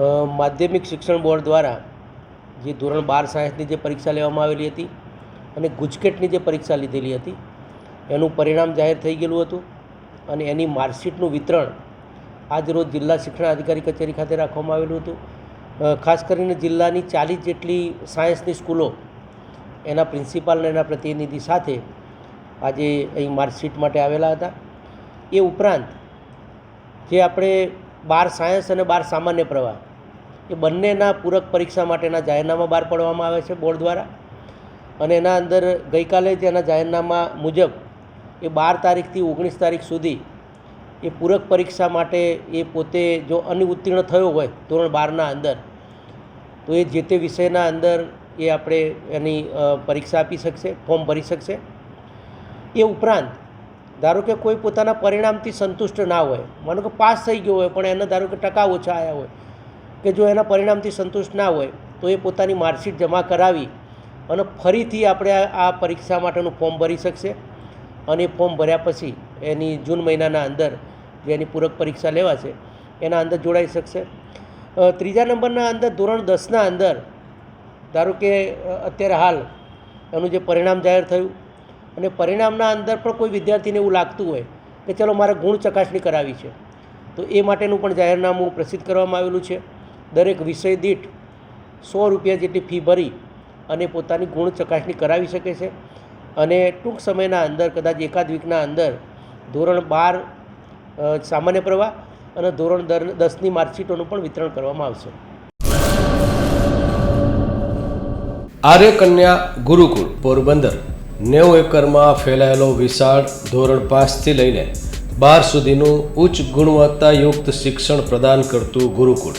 માધ્યમિક શિક્ષણ બોર્ડ દ્વારા જે ધોરણ બાર સાયન્સની જે પરીક્ષા લેવામાં આવેલી હતી અને ગુજકેટની જે પરીક્ષા લીધેલી હતી, એનું પરિણામ જાહેર થઈ ગયેલું હતું અને એની માર્કશીટનું વિતરણ આજ રોજ જિલ્લા શિક્ષણ અધિકારી કચેરી ખાતે રાખવામાં આવેલું હતું. ખાસ કરીને જિલ્લાની ચાલીસ જેટલી સાયન્સની સ્કૂલો એના પ્રિન્સિપાલ અને એના પ્રતિનિધિ સાથે આજે અહીં માર્કશીટ માટે આવેલા હતા. એ ઉપરાંત જે આપણે બાર સાયન્સ અને બાર સામાન્ય પ્રવાહ એ બંનેના પૂરક પરીક્ષા માટેના જાહેરનામા બહાર પાડવામાં આવે છે બોર્ડ દ્વારા. અને એના અંદર ગઈકાલે જ એના જાહેરનામા મુજબ એ બાર તારીખથી ઓગણીસ તારીખ સુધી એ પૂરક પરીક્ષા માટે એ પોતે જો અનુત્તીર્ણ થયો હોય ધોરણ બારના અંદર, તો એ જે તે વિષયના અંદર એ આપણે એની પરીક્ષા આપી શકશે, ફોર્મ ભરી શકશે. એ ઉપરાંત, ધારો કે કોઈ પોતાના પરિણામથી સંતુષ્ટ ના હોય, માનો કે પાસ થઈ ગયો હોય, પણ એને ધારો કે ટકા ઓછા આવ્યા હોય કે જો એના પરિણામથી સંતુષ્ટ ના હોય, તો એ પોતાની માર્કશીટ જમા કરાવી અને ફરીથી આપણે આ પરીક્ષા માટેનું ફોર્મ ભરી શકશે. અને એ ફોર્મ ભર્યા પછી એની જૂન મહિનાના અંદર જે એની પૂરક પરીક્ષા લેવાશે, એના અંદર જોડાઈ શકશે. ત્રીજા નંબરના અંદર ધોરણ દસના અંદર, ધારો કે અત્યારે હાલ એનું જે પરિણામ જાહેર થયું, અને પરિણામના અંદર પણ કોઈ વિદ્યાર્થીને એવું લાગતું હોય કે ચલો મારે ગુણ ચકાસણી કરાવી છે, તો એ માટેનું પણ જાહેરનામું પ્રસિદ્ધ કરવામાં આવેલું છે. દરેક વિષય દીઠ સો રૂપિયા જેટલી ફી ભરી અને પોતાની ગુણ ચકાસણી કરાવી શકે છે. અને ટૂંક સમયના અંદર, કદાચ એકાદ વીકના અંદર, ધોરણ બાર સામાન્ય પ્રવાહ અને ધોરણ દર, દસની માર્કશીટોનું પણ વિતરણ કરવામાં આવશે. આર્ય કન્યા ગુરુકુળ, પોરબંદર. નેવું એકરમાં ફેલાયેલો વિશાળ ધોરણ પાંચથી લઈને બાર સુધીનું ઉચ્ચ ગુણવત્તાયુક્ત શિક્ષણ પ્રદાન કરતું ગુરુકુળ.